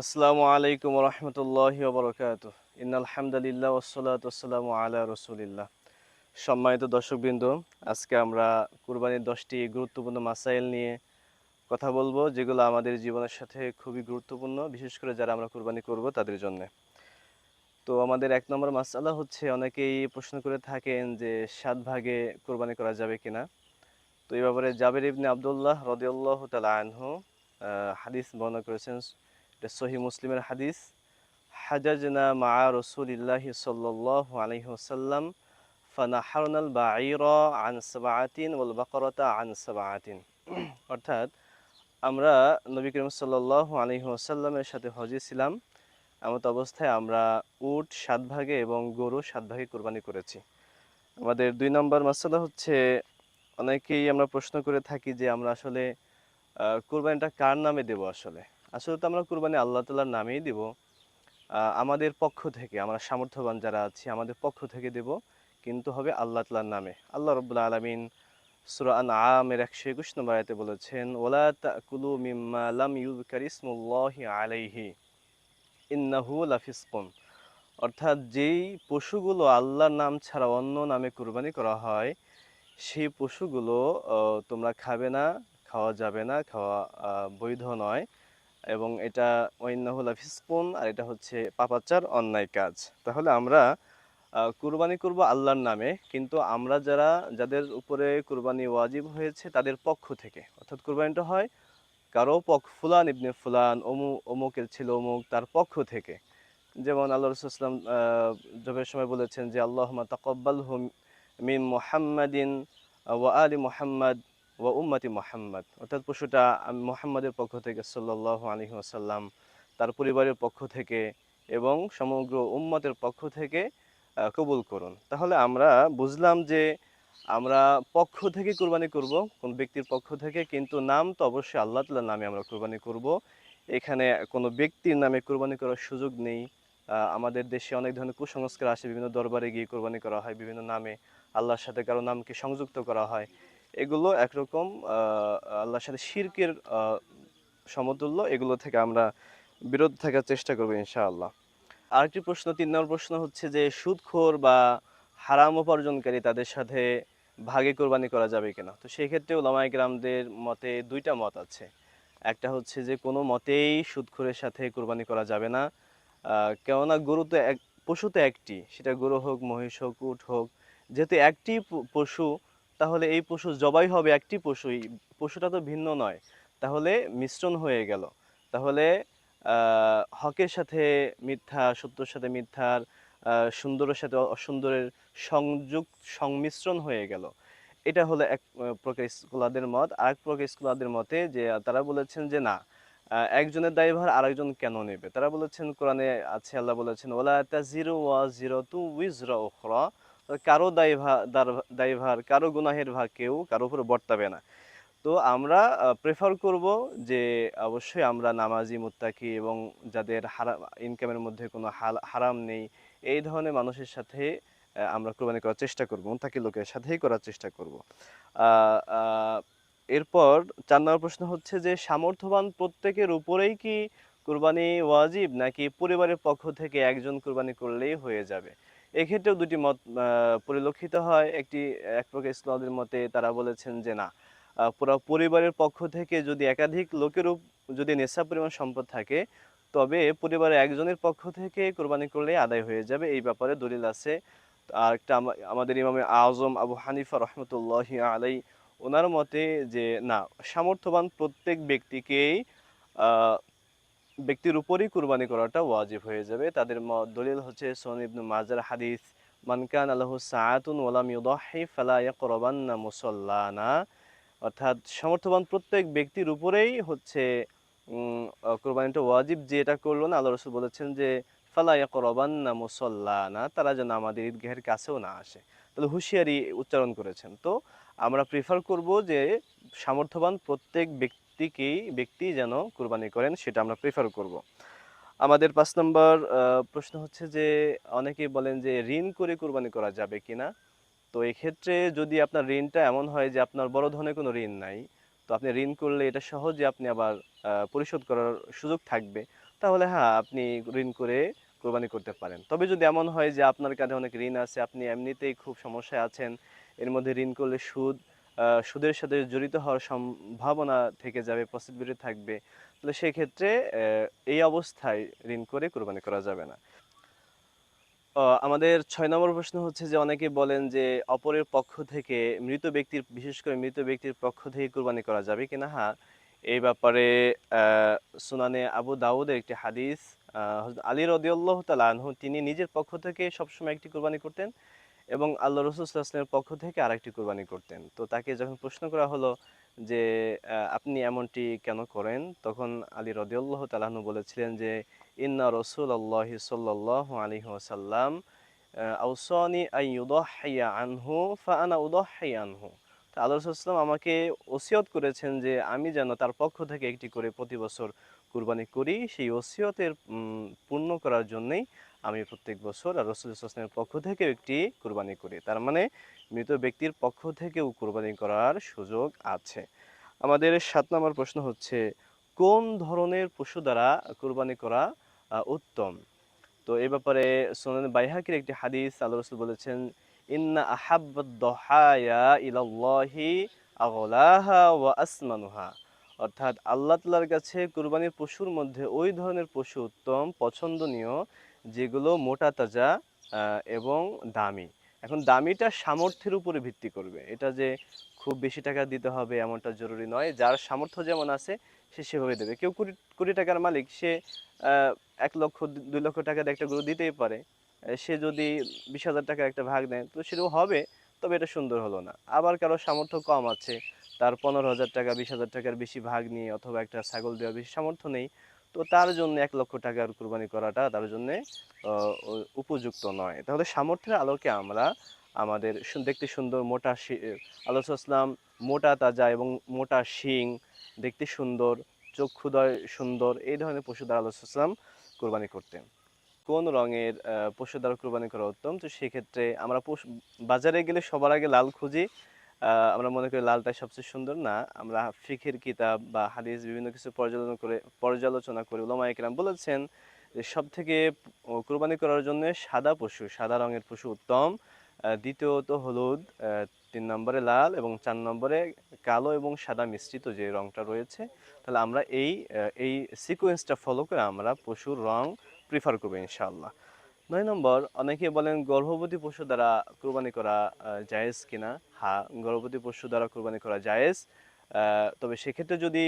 আসসালামু আলাইকুম রহমতুল্লাহ বরকাত। ইন্নাল হামদুলিল্লাহ ওসলাত আসসালামু আলা রসুলিল্লাহ। সম্মানিত দর্শকবৃন্দ, আজকে আমরা কুরবানির দশটি গুরুত্বপূর্ণ মাসাইল নিয়ে কথা বলব, যেগুলো আমাদের জীবনের সাথে খুবই গুরুত্বপূর্ণ, বিশেষ করে যারা আমরা কুরবানি করব তাদের জন্য। তো আমাদের এক নম্বর মাসালা হচ্ছে, অনেকেই প্রশ্ন করে থাকেন যে সাত ভাগে কোরবানি করা যাবে কিনা। তো এই ব্যাপারে জাবের ইবনে আবদুল্লাহ রদিউল্লাহ তালা আনহু হাদিস বর্ণনা করেছেন এটা সহি মুসলিমের হাদিস। হাজাজনা মা রসুলিল্লাহি সাল্লাল্লাহু আলাইহি ওয়াসাল্লাম, ফানাহারনাল বাঈরা আন সাবাআতিন ওয়াল বাকরতা আন সাবাআতিন। অর্থাৎ আমরা নবী করিম সাল্লাল্লাহু আলাইহি ওয়াসাল্লামের সাথে হজে ছিলাম। এমত অবস্থায় আমরা উট সাত ভাগে এবং গরু সাত ভাগে কোরবানি করেছি। আমাদের দুই নম্বর মাসালা হচ্ছে, অনেকেই আমরা প্রশ্ন করে থাকি যে আমরা আসলে কোরবানিটা কার নামে দেব আসলে? আসলে তো আমরা কোরবানি আল্লাহ তালার নামেই দিব। আমাদের পক্ষ থেকে, আমরা সামর্থ্যবান যারা আছি, আমাদের পক্ষ থেকে দেব, কিন্তু হবে আল্লাহ তালার নামে। আল্লাহ রব্বুল্লা আলমিন সুরা আন আমের একশো একুশ নম্বর আয়তে বলেছেন ওলা তাকুলু মিম্মা লাম ইসমুল্লাহি আলাইহি, ইন্নাহু লাফিসকুন। অর্থাৎ যেই পশুগুলো আল্লাহর নাম ছাড়া অন্য নামে কুরবানি করা হয়, সেই পশুগুলো তোমরা খাবে না, খাওয়া যাবে না, খাওয়া বৈধ নয়। এবং এটা ওয়াইন্নাহুল ফিসকুন আর এটা হচ্ছে পাপাচার অন্যায় কাজ। তাহলে আমরা কুরবানি করব আল্লাহর নামে, কিন্তু আমরা যারা, যাদের উপরে কুরবানি ওয়াজিব হয়েছে তাদের পক্ষ থেকে। অর্থাৎ কুরবানিটা হয় কারও পক্ষ, ফুলান ইবনে ফুলান, অমু, অমুকের ছিল অমুক, তার পক্ষ থেকে। যেমন আল্লাহ রসুলাম জবের সময় বলেছেন যে আল্লাহ তাকব্বাল হুম মিন মোহাম্মদিন ওয়া আলী মোহাম্মদ। ওয়া উম্মতি মোহাম্মদ। অর্থাৎ পশুটা মোহাম্মদের পক্ষ থেকে সাল্লাহ আলহি আসাল্লাম তার পরিবারের পক্ষ থেকে এবং সমগ্র উম্মতের পক্ষ থেকে কবুল করুন। তাহলে আমরা বুঝলাম যে আমরা পক্ষ থেকে কুরবানি করব, কোন ব্যক্তির পক্ষ থেকে, কিন্তু নাম তো অবশ্যই আল্লাহ তালার নামে আমরা কুরবানি করব। এখানে কোনো ব্যক্তির নামে কুরবানি করার সুযোগ নেই। আমাদের দেশে অনেক ধরনের কুসংস্কার আসে, বিভিন্ন দরবারে গিয়ে কোরবানি করা হয়, বিভিন্ন নামে আল্লাহর সাথে কারও নামকে সংযুক্ত করা হয়। এগুলো একরকম আল্লাহর সাথে শিরকের সমতুল্য, এগুলো থেকে আমরা বিরত থাকার চেষ্টা করব ইনশাআল্লাহ। আরেকটি প্রশ্ন, তিন নম্বর প্রশ্ন হচ্ছে যে, সুদখোর বা হারাম উপার্জনকারী তাদের সাথে ভাগে কোরবানি করা যাবে কিনা? তো সেই ক্ষেত্রে ওলামাই গ্রামদের মতে দুইটা মত আছে। একটা হচ্ছে যে, কোনো মতেই সুদখোরের সাথে কোরবানি করা যাবে না কেননা গরু তো এক, পশু তো একটি, সেটা গরু হোক, মহিষ হোক, উট হোক, যেহেতু একটি পশু তাহলে এই পশু জবাই হবে একটি পশুই পশুটা তো ভিন্ন নয়। তাহলে মিশ্রণ হয়ে গেল। তাহলে হকের সাথে মিথ্যা, সত্যর সাথে মিথ্যার সুন্দরের সাথে অসুন্দরের সংযুক সংমিশ্রণ হয়ে গেল। এটা হলো এক প্রকার স্কলারদের মত। আরেক প্রকার স্কলারদের মতে যে, তারা বলেছেন যে, না একজনের দায়ভার আরেকজন কেন নেবে? তারা বলেছেন, কোরআনে আছে, আল্লাহ বলেছেন ওলা তাজিরু ওয়া জিরো টু উইজরা উখরা। কারও দায়ভার কারও গুনাহের ভাগ কেউ কারও উপরে বর্তাবে না। তো আমরা প্রেফার করব যে অবশ্যই আমরা নামাজি, মুত্তাকি এবং যাদের হারাম ইনকামের মধ্যে কোনো হারাম নেই, এই ধরনের মানুষের সাথে আমরা কোরবানি করার চেষ্টা করব, মুত্তাকি লোকের সাথেই করার চেষ্টা করব। এরপর চার নম্বর প্রশ্ন হচ্ছে যে, সামর্থ্যবান প্রত্যেকের উপরেই কি কুরবানি ওয়াজিব, নাকি পরিবারের পক্ষ থেকে একজন কুরবানি করলেই হয়ে যাবে? এক্ষেত্রেও দুটি মত পরিলক্ষিত হয়। একটি, এক প্রকার ইসলামদের মতে তারা বলেছেন যে না পুরো পরিবারের পক্ষ থেকে যদি একাধিক লোকের যদি নেশা পরিমাণ সম্পদ থাকে, তবে পরিবারের একজনের পক্ষ থেকে কোরবানি করলে আদায় হয়ে যাবে। এই ব্যাপারে দলিল আছে। আর একটা আমাদের ইমামে আজম আবু হানিফা রহমতুল্লাহ আলাই ওনার মতে যে না, সামর্থ্যবান প্রত্যেক ব্যক্তিকেই ব্যক্তির উপরই কুরবানি করাটা ওয়াজিব হয়ে যাবে। তাদের দলিল হচ্ছে সোন ইবনু মাজার হাদিস মানকান আল্লাহ সাআতুন ওয়ালাম ইউদাহি ফালা ইয়াকরাবান্না মুসাল্লানা। অর্থাৎ সমর্থবান প্রত্যেক ব্যক্তির উপরেই হচ্ছে কোরবানিটা ওয়াজিব যে এটা করল না, আল্লাহ রসুল বলেছেন যে, ফালা ইয়াকরাবান্না মুসাল্লানা। তারা যেন আমাদের ঈদগাহের কাছেও না আসে। তাহলে হুঁশিয়ারি উচ্চারণ করেছেন। তো আমরা প্রিফার করব যে, সামর্থ্যবান প্রত্যেক ব্যক্তিকেই ব্যক্তি যেন কোরবানি করেন, সেটা আমরা প্রিফার করব। আমাদের পাঁচ নম্বর প্রশ্ন হচ্ছে যে, অনেকেই বলেন যে, ঋণ করে কোরবানি করা যাবে কিনা তো এক্ষেত্রে যদি আপনার ঋণটা এমন হয় যে, আপনার বড় ধরনের কোনো ঋণ নাই, তো আপনি ঋণ করলে এটা সহজে আপনি আবার পরিশোধ করার সুযোগ থাকবে। তাহলে হ্যাঁ আপনি ঋণ করে কোরবানি করতে পারেন। তবে যদি এমন হয় যে, আপনার কাছে অনেক ঋণ আছে, আপনি এমনিতেই খুব সমস্যায় আছেন, এর মধ্যে ঋণ করলে সুদ সুদের সাথে জড়িত হওয়ার সম্ভাবনা থেকে যাবে পসিবিলিটি থাকবে। তাহলে সেই ক্ষেত্রে এই অবস্থায় ঋণ করে কোরবানি করা যাবে না। আমাদের ছয় নম্বর প্রশ্ন হচ্ছে যে, অনেকে বলেন যে, অপরের পক্ষ থেকে মৃত ব্যক্তির, বিশেষ করে মৃত ব্যক্তির পক্ষ থেকে কোরবানি করা যাবে কিনা? হ্যাঁ এই ব্যাপারে সুনানে আবু দাউদের একটি হাদিস আলী রদিউল্লাহ তাআলা তিনি নিজের পক্ষ থেকে সবসময় একটি কোরবানি করতেন। এবং আল্লাহ রসুল আসলামের পক্ষ থেকে আরেকটি কোরবানি করতেন। তো তাকে যখন প্রশ্ন করা হলো যে আপনি এমনটি কেন করেন? তখন আলী রদিউল্লাহ তালাহনু বলেছিলেন যে, ইন্না রসুল আল্লাহ সাল্লাহ আলী আউসানি আই উদহাইয়া আনহু, ফা আনা উদহাই আনহু। তো আল্লাহ রসুলাম আমাকে ওসিয়ত করেছেন যে, আমি যেন তার পক্ষ থেকে একটি করে প্রতি বছর কুরবানি করি। সেই ওসিয়তের পূর্ণ করার জন্যই আমি প্রত্যেক বছর আর রসুল ইসলামের পক্ষ থেকে একটি কোরবানি করি। তার মানে মৃত ব্যক্তির পক্ষ থেকেও কুরবানি করার সুযোগ আছে। আমাদের সাত নম্বর প্রশ্ন হচ্ছে, কোন ধরনের পশু দ্বারা কুরবানি করা উত্তম? তো এই ব্যাপারে সোনান বাইহাকির একটি হাদিস আল্লাহ রসুল বলেছেন, ইন্না আহাব্বাদ দহায়া ইলাল্লাহি আগলাহা আসমানুহা। অর্থাৎ আল্লাহ তালার কাছে কুরবানির পশুর মধ্যে ওই ধরনের পশু উত্তম, পছন্দনীয় যেগুলো মোটা, তাজা এবং দামি। এখন দামিটা সামর্থ্যের উপরে ভিত্তি করবে। এটা যে খুব বেশি টাকা দিতে হবে এমনটা জরুরি নয়। যার সামর্থ্য যেমন আছে, সে সেভাবে দেবে। কেউ কোটি কোটি টাকার মালিক, সে এক লক্ষ, দুই লক্ষ টাকা দিয়ে একটা গরু দিতেই পারে। সে যদি বিশ হাজার টাকার একটা ভাগ নেয়, তো সেটাও হবে, তবে এটা সুন্দর হলো না। আবার কারও সামর্থ্য কম আছে, তার পনেরো হাজার টাকা, বিশ হাজার টাকার বেশি ভাগ নিয়ে অথবা একটা ছাগল দেওয়ার বেশি সামর্থ্য নেই তো তার জন্য এক লক্ষ টাকার কোরবানি করাটা তার জন্য উপযুক্ত নয়। তাহলে সামর্থ্যের আলোকে আমরা আমাদের দেখতে সুন্দর মোটা আসলাম মোটা তাজা এবং মোটা শিং, দেখতে সুন্দর, চক্ষুদয় সুন্দর, এই ধরনের পশু দ্বারা আল্লাহ আসলাম কোরবানি করতেন। কোন রঙের পশু দ্বারা কোরবানি করা উত্তম? তো সেক্ষেত্রে আমরা বাজারে গেলে সবার আগে লাল খুঁজি আমরা মনে করি লালটাই সবচেয়ে সুন্দর না। আমরা ফিখের কিতাব বা হাদিস বিভিন্ন কিছু পর্যালোচনা করে পর্যালোচনা করে ওলামা একরাম বলেছেন যে সব থেকে কোরবানি করার জন্য সাদা পশু, সাদা রঙের পশু উত্তম। দ্বিতীয়ত হলুদ তিন নম্বরে লাল এবং চার নম্বরে কালো এবং সাদা মিশ্রিত যে রংটা রয়েছে। তাহলে আমরা এই এই সিকোয়েন্সটা ফলো করে আমরা পশুর রং প্রিফার করব ইনশাআল্লাহ। নয় নম্বর অনেকে বলেন গর্ভবতী পশু দ্বারা কুরবানি করা জায়েজ কিনা? হ্যাঁ গর্ভবতী পশু দ্বারা কুরবানি করা জায়েজ। তবে সেক্ষেত্রে যদি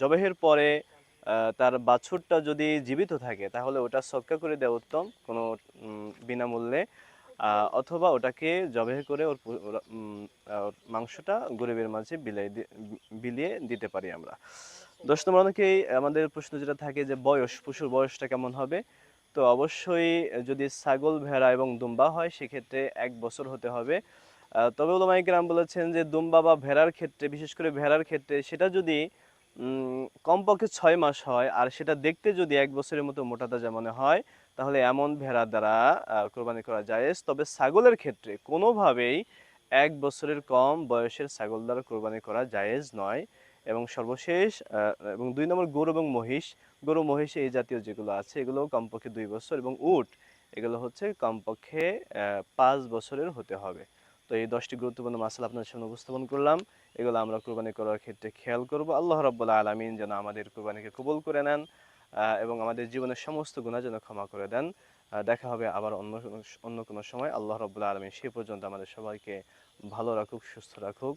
জবেহের পরে তার বাছুরটা যদি জীবিত থাকে, তাহলে ওটা সৎকা করে দেওয়া উত্তম, কোনো বিনামূল্যে। অথবা ওটাকে জবেহ করে ওর মাংসটা গরিবের মাঝে বিলাই বিলিয়ে দিতে পারি আমরা। দশ নম্বর অনেকেই আমাদের প্রশ্ন যেটা থাকে যে বয়স, পশুর বয়সটা কেমন হবে? তো অবশ্যই যদি ছাগল, ভেড়া এবং দুম্বা হয়, সেক্ষেত্রে এক বছর হতে হবে। তবে ওলামাই কেরাম বলেছেন যে দুম্বা বা ভেড়ার ক্ষেত্রে, বিশেষ করে ভেড়ার ক্ষেত্রে, সেটা যদি কমপক্ষে ছয় মাস হয়, আর সেটা দেখতে যদি এক বছরের মতো মোটা তাজা মনে হয়, তাহলে এমন ভেড়া দ্বারা কোরবানি করা জায়েজ। তবে ছাগলের ক্ষেত্রে কোনোভাবেই এক বছরের কম বয়সের ছাগল দ্বারা কোরবানি করা জায়েজ নয়। এবং সর্বশেষ এবং দুই নম্বর গরু এবং মহিষ। গরু, মহিষ এই জাতীয় যেগুলো আছে, এগুলো কমপক্ষে দুই বছর এবং উট এগুলো হচ্ছে কমপক্ষে পাঁচ বছরের হতে হবে। তো এই দশটি গুরুত্বপূর্ণ মাসাল আপনাদের সামনে উপস্থাপন করলাম। এগুলো আমরা কোরবানি করার ক্ষেত্রে খেয়াল করব। আল্লাহ রাব্বুল আলামিন যেন আমাদের কোরবানিকে কবুল করে নেন এবং আমাদের জীবনের সমস্ত গুণা যেন ক্ষমা করে দেন। দেখা হবে আবার অন্য অন্য কোনো সময়। আল্লাহ রাব্বুল আলমিন সে পর্যন্ত আমাদের সবাইকে ভালো রাখুক, সুস্থ রাখুক।